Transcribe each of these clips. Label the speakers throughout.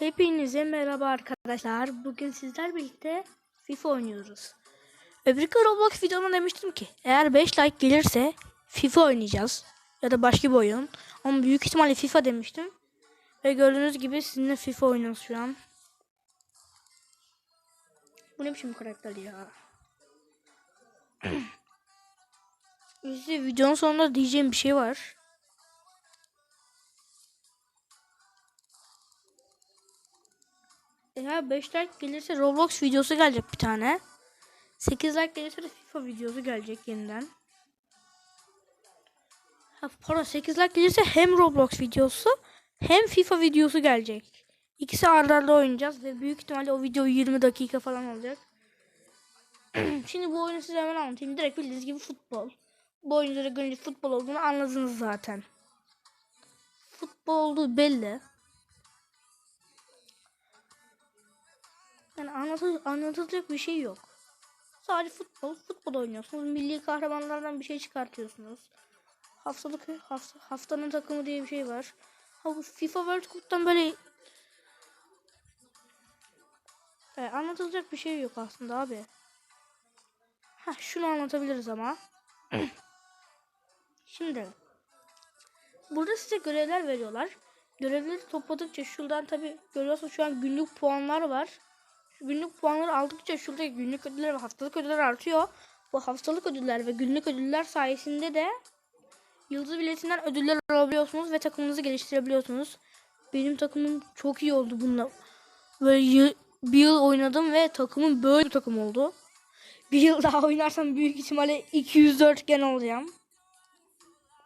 Speaker 1: Hepinize merhaba arkadaşlar. Bugün sizler birlikte FIFA oynuyoruz. Öbürkü Roblox videoma demiştim ki eğer 5 like gelirse FIFA oynayacağız. Ya da başka bir oyun. Ama büyük ihtimalle FIFA demiştim. Ve gördüğünüz gibi sizinle FIFA oynuyoruz şu an. Bu ne biçim karakter ya. İşte videonun sonunda diyeceğim bir şey var. Eğer 5 like gelirse Roblox videosu gelecek bir tane. 8 like gelirse de FIFA videosu gelecek yeniden. Ha, pardon 8 like gelirse hem Roblox videosu hem FIFA videosu gelecek. İkisi arda arda oynayacağız ve büyük ihtimalle o video 20 dakika falan olacak. Şimdi bu oyunu size hemen anlatayım. Direkt bildiğiniz gibi futbol. Bu oyunculara görünce futbol olduğunu anladınız zaten. Futbol olduğu belli. Yani anlatıl anlatılacak bir şey yok. Sadece futbol, futbol oynuyorsunuz. Milli kahramanlardan bir şey çıkartıyorsunuz. Haftalık hafta, haftanın takımı diye bir şey var. Ha bu FIFA World Cup'tan böyle evet, anlatılacak bir şey yok aslında abi. Ha şunu anlatabiliriz ama. Şimdi burada size görevler veriyorlar. Görevleri topladıkça şuradan tabi görüyorsunuz şu an günlük puanlar var. Günlük puanları aldıkça şurada günlük ödüller ve haftalık ödüller artıyor. Bu haftalık ödüller ve günlük ödüller sayesinde de yıldız biletinden ödüller alabiliyorsunuz ve takımınızı geliştirebiliyorsunuz. Benim takımım çok iyi oldu bununla. Böyle bir yıl oynadım ve takımım böyle bir takım oldu. Bir yıl daha oynarsam büyük ihtimalle 204 gen olacağım.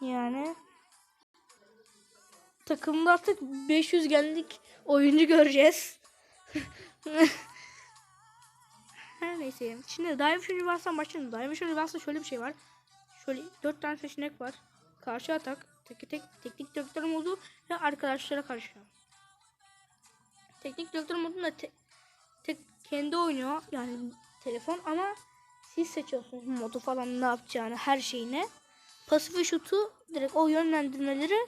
Speaker 1: Yani takımda artık 500 genlik oyuncu göreceğiz. Her neyse. Şimdi Dive Universe'dan başlayalım. Dive Universe'da şöyle bir şey var. Şöyle 4 tane seçenek var. Karşı atak, tek tek teknik direktör modu ve arkadaşlara karşı. Teknik direktör modunda te, tek kendi oynuyor. Yani telefon ama siz seçiyorsunuz modu falan ne yapacağını, her şeyini. Pasif şutu direkt o yönlendirmeleri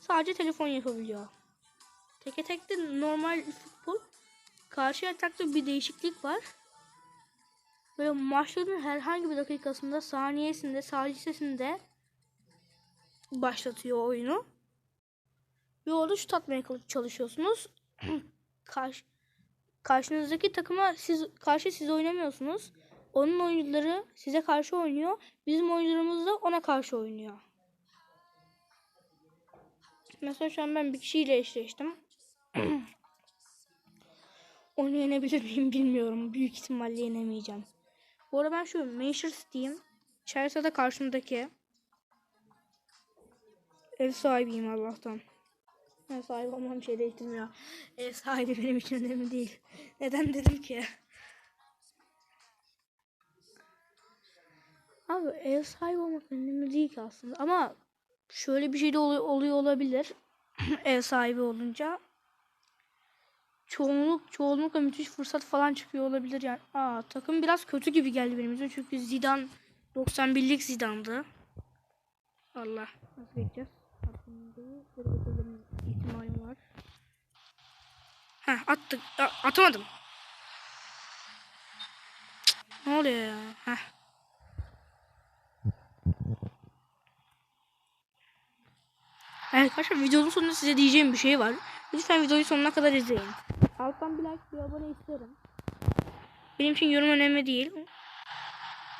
Speaker 1: sadece telefon yapabiliyor. Teke tekte normal futbol. Karşı atakta bir değişiklik var. Böyle maçların herhangi bir dakikasında, saniyesinde, salisesinde başlatıyor oyunu. Ve orada şut atmaya çalışıyorsunuz. Karşı, karşınızdaki takıma siz karşı siz oynamıyorsunuz. Onun oyuncuları size karşı oynuyor. Bizim oyuncularımız da ona karşı oynuyor. Mesela şu an ben bir kişiyle eşleştim. Onu yenebilir miyim bilmiyorum. Büyük ihtimalle yenemeyeceğim. Bu arada ben şu Manchester City'yim. Chelsea'de karşımdaki ev sahibiyim Allah'tan. Ev sahibi olmam bir şey değiştirmiyor. Ev sahibi benim için önemli değil. Neden dedim ki? Abi ev sahibi olmak önemli değil ki aslında. Ama şöyle bir şey de ol- oluyor olabilir. ev sahibi olunca çoğunluk çoğunlukla müthiş fırsat falan çıkıyor olabilir yani. Aa takım biraz kötü gibi geldi benim için çünkü Zidane 91'lik Zidane'dı. Allah nasıl geçeceğiz? ihtimalim var. Heh attık. A- atamadım. Ne oluyor ya? Heh. Evet arkadaşlar videonun sonunda size diyeceğim bir şey var. Lütfen videoyu sonuna kadar izleyin. Alttan bir like bir abone isterim. Benim için yorum önemli değil.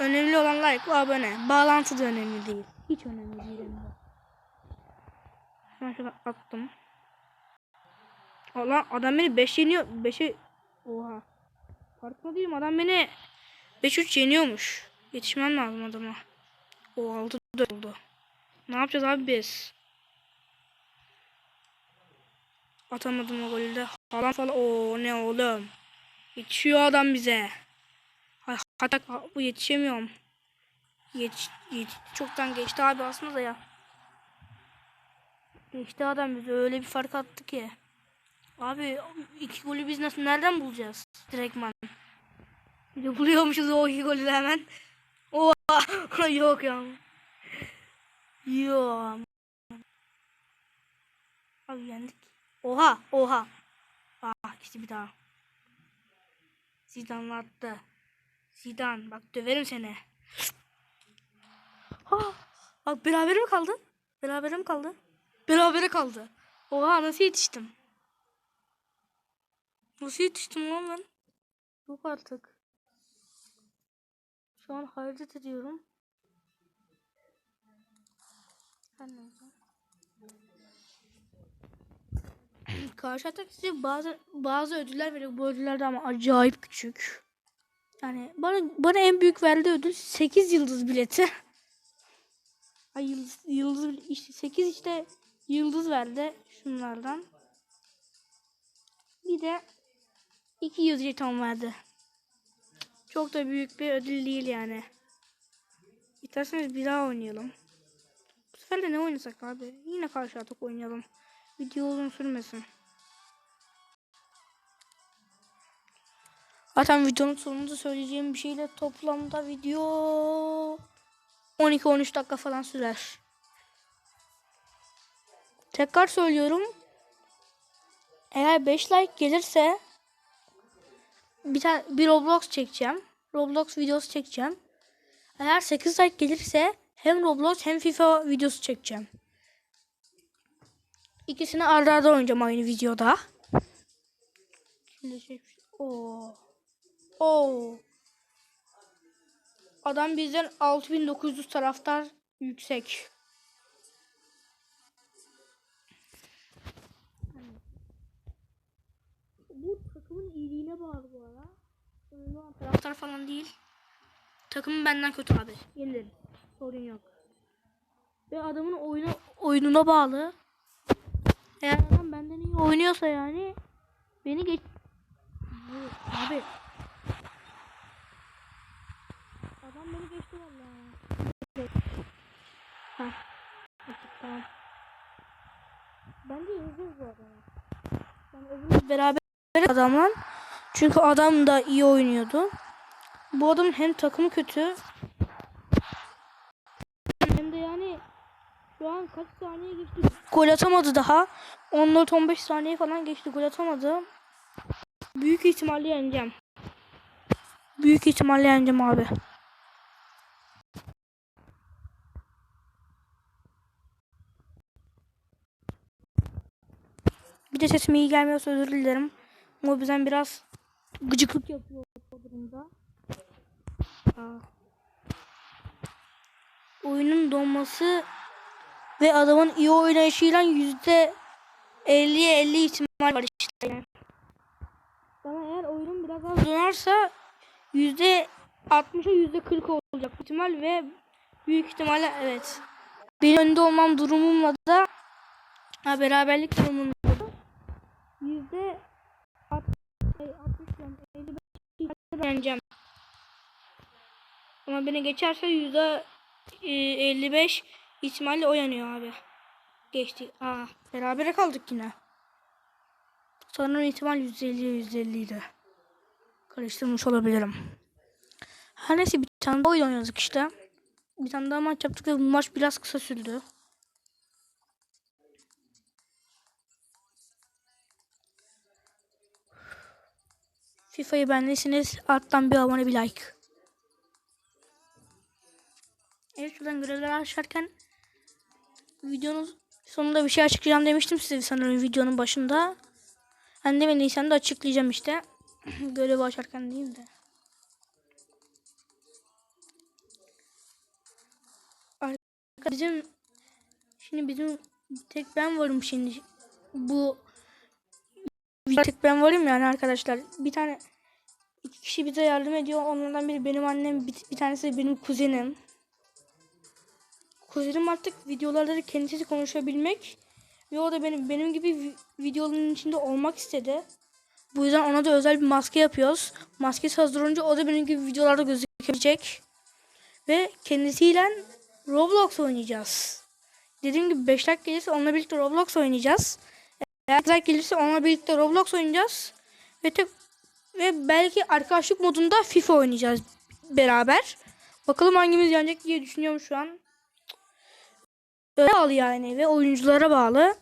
Speaker 1: Önemli olan like ve abone. Bağlantı da önemli değil. Hiç önemli değil. hem de. Hemen şöyle attım. Allah adam beni 5 yeniyor. 5'e Oha. Farkında değilim adam beni 5-3 yeniyormuş. Yetişmem lazım adama. O 6 oldu. Ne yapacağız abi biz? Atamadım o golü de. Falan falan. Oo ne oğlum. Yetişiyor adam bize. Hatta bu yetişemiyorum. Yetiş, yetiş, çoktan geçti abi aslında da ya. Geçti adam bize öyle bir fark attı ki. Abi iki golü biz nasıl nereden bulacağız? Direktman. Bir de buluyormuşuz o iki golü de hemen. Oha yok ya. Yok. Abi yendik. Oha oha. Ah gitti bir daha. Zidane attı. Zidane bak döverim seni. Ah, bak beraber mi kaldı? Beraber mi kaldı? Berabere kaldı. Oha nasıl yetiştim? Nasıl yetiştim lan ben? Yok artık. Şu an hayret ediyorum. Her neyse. Karşı atak size bazı bazı ödüller veriyor. Bu ödüller de ama acayip küçük. Yani bana bana en büyük verdiği ödül 8 yıldız bileti. Ay yıldız, yıldız işte 8 işte yıldız verdi şunlardan. Bir de 200 jeton verdi. Çok da büyük bir ödül değil yani. İsterseniz bir daha oynayalım. Bu sefer de ne oynasak abi? Yine karşı atak oynayalım. Video uzun sürmesin. Zaten videonun sonunda söyleyeceğim bir şeyle toplamda video 12-13 dakika falan sürer. Tekrar söylüyorum. Eğer 5 like gelirse bir tane bir Roblox çekeceğim. Roblox videosu çekeceğim. Eğer 8 like gelirse hem Roblox hem FIFA videosu çekeceğim. İkisini arda arda oynayacağım aynı videoda. Şimdi şey, Oo. Oo. Adam bizden 6900 taraftar yüksek. Bu takımın iyiliğine bağlı bu ara. Taraftar falan değil. Takımın benden kötü abi. Yenilerim. Sorun yok. Ve adamın oyunu oyununa bağlı. Eğer adam benden iyi oynuyorsa yani beni geç... Abi. Adam beni geçti vallahi. Ha. Tamam. Bence yeneceğiz bu adamı. Yani öbürümüz beraber adamla. Çünkü adam da iyi oynuyordu. Bu adamın hem takımı kötü hem de yani şu kaç saniye geçti? Gol atamadı daha. 14-15 saniye falan geçti. Gol atamadı. Büyük ihtimalle yeneceğim. Büyük ihtimalle yeneceğim abi. Bir de sesim iyi gelmiyorsa özür dilerim. O bizden biraz gıcıklık yapıyor bu durumda. Aa. Oyunun donması ve adamın iyi oynayışıyla yüzde 50'ye 50 ihtimal var işte. Yani. Ama eğer oyunun biraz az dönerse yüzde 60'a yüzde 40 olacak ihtimal ve büyük ihtimalle evet. Bir önde olmam durumumla da ha, beraberlik durumumla da yüzde 60 diyorum, 55 yeneceğim. Ama beni geçerse yüzde e, 55 ihtimalle o yanıyor abi. Geçti. Aa, berabere kaldık yine. Sanırım ihtimal 150'ye 150 idi. Karıştırmış olabilirim. Her neyse bir tane oyun oynadık işte. Bir tane daha maç yaptık ve bu maç biraz kısa sürdü. FIFA'yı beğendiyseniz alttan bir abone bir like. Evet şuradan görevler açarken videonun sonunda bir şey açıklayacağım demiştim size sanırım videonun başında. Ben demediysem de açıklayacağım işte. Görevi açarken değil de. Bizim şimdi bizim tek ben varım şimdi bu tek ben varım yani arkadaşlar. Bir tane iki kişi bize yardım ediyor. Onlardan biri benim annem, bir, bir tanesi benim kuzenim. Kuzenim artık videolarda kendisi konuşabilmek ve o da benim benim gibi vi- videoların içinde olmak istedi. Bu yüzden ona da özel bir maske yapıyoruz. Maskesi hazır olunca o da benim gibi videolarda gözükecek. Ve kendisiyle Roblox oynayacağız. Dediğim gibi 5 dakika gelirse onunla birlikte Roblox oynayacağız. Eğer dakika gelirse onunla birlikte Roblox oynayacağız. Ve tek ve belki arkadaşlık modunda FIFA oynayacağız beraber. Bakalım hangimiz yenecek diye düşünüyorum şu an. Öyle bağlı yani ve oyunculara bağlı.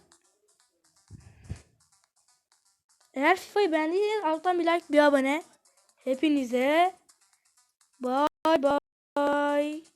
Speaker 1: Eğer FIFA'yı beğendiyseniz alttan bir like bir abone. Hepinize bye bye.